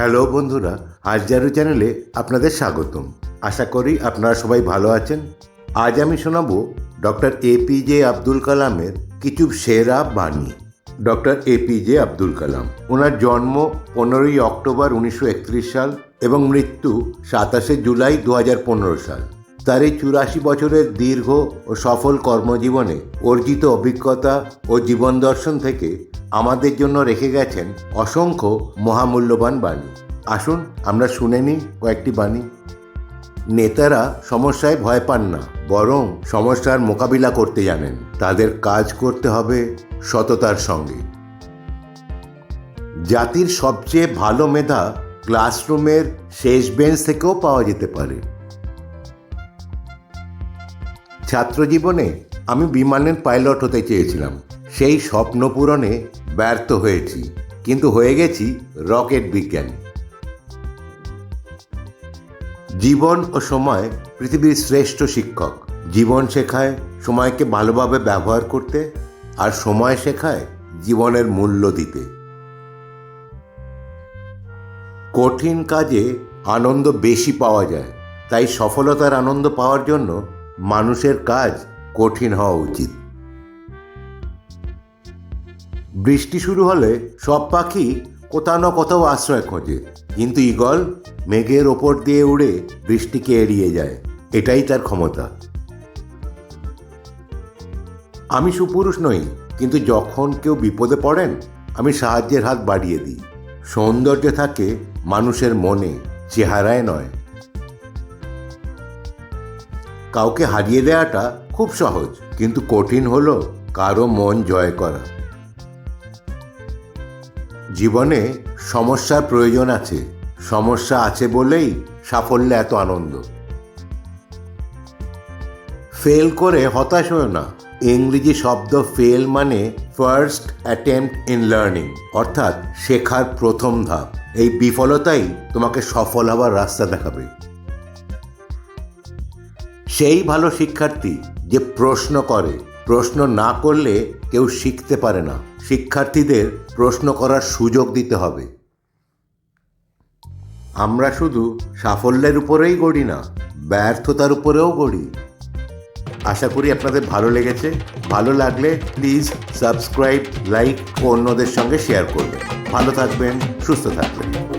Hello বন্ধুরা, আজ জারু চ্যানেলে আপনাদের স্বাগতম। আশা করি আপনারা সবাই ভালো আছেন। আজ আমি শোনাব ডক্টর এপিজে আব্দুল কালামের কিছু সেরা বাণী। ডক্টর এপিজে আব্দুল কালাম, ওনার জন্ম পনেরোই অক্টোবর উনিশশো একত্রিশ সাল এবং মৃত্যু সাতাশে জুলাই দু হাজার পনেরো সাল। তার এই চুরাশি বছরের দীর্ঘ ও সফল কর্মজীবনে অর্জিত অভিজ্ঞতা ও জীবন দর্শন থেকে আমাদের জন্য রেখে গেছেন অসংখ্য মহামূল্যবান বাণী। আসুন, আমরা শুনে নিই কয়েকটি বাণী। নেতারা সমস্যায় ভয় পান না, বরং সমস্যার মোকাবিলা করতে জানেন। তাদের কাজ করতে হবে সততার সঙ্গে। জাতির সবচেয়ে ভালো মেধা ক্লাসরুমের শেষ বেঞ্চ থেকেও পাওয়া যেতে পারে। ছাত্রজীবনে আমি বিমানের পাইলট হতে চেয়েছিলাম। সেই স্বপ্ন পূরণে ব্যর্থ হয়েছি, কিন্তু হয়ে গেছি রকেট বিজ্ঞানী। জীবন ও সময় পৃথিবীর শ্রেষ্ঠ শিক্ষক। জীবন শেখায় সময়কে ভালোভাবে ব্যবহার করতে আর সময় শেখায় জীবনের মূল্য দিতে। কঠিন কাজে আনন্দ বেশি পাওয়া যায়, তাই সফলতার আনন্দ পাওয়ার জন্য মানুষের কাজ কঠিন হওয়া উচিত। বৃষ্টি শুরু হলে সব পাখি কোথাও না কোথাও আশ্রয় খোঁজে। কিন্তু ঈগল মেঘের ওপর দিয়ে উড়ে বৃষ্টিকে এড়িয়ে যায়। এটাই তার ক্ষমতা। আমি সুপুরুষ নই, কিন্তু যখন কেউ বিপদে পড়েন, আমি সাহায্যের হাত বাড়িয়ে দিই। সৌন্দর্য থাকে মানুষের মনে, চেহারায় নয়। কাউকে হারিয়ে দেওয়াটা খুব সহজ, কিন্তু কঠিন হলো কারও মন জয় করা। জীবনে সমস্যার প্রয়োজন আছে, সমস্যা আছে বলেই সাফল্যে এত আনন্দ। ফেল করে হতাশ হও না। ইংরেজি শব্দ ফেল মানে ফার্স্ট অ্যাটেম্প ইন লার্নিং, অর্থাৎ শেখার প্রথম ধাপ। এই বিফলতাই তোমাকে সফল হওয়ার রাস্তা দেখাবে। সেই ভালো শিক্ষার্থী যে প্রশ্ন করে, প্রশ্ন না করলে কেউ শিখতে পারে না। শিক্ষার্থীদের প্রশ্ন করার সুযোগ দিতে হবে। আমরা শুধু সাফল্যের উপরেই গড়ি না, ব্যর্থতার উপরেও গড়ি। আশা করি আপনাদের ভালো লেগেছে। ভালো লাগলে প্লিজ সাবস্ক্রাইব, লাইক ও অন্যদের সঙ্গে শেয়ার করবেন। ভালো থাকবেন, সুস্থ থাকবেন।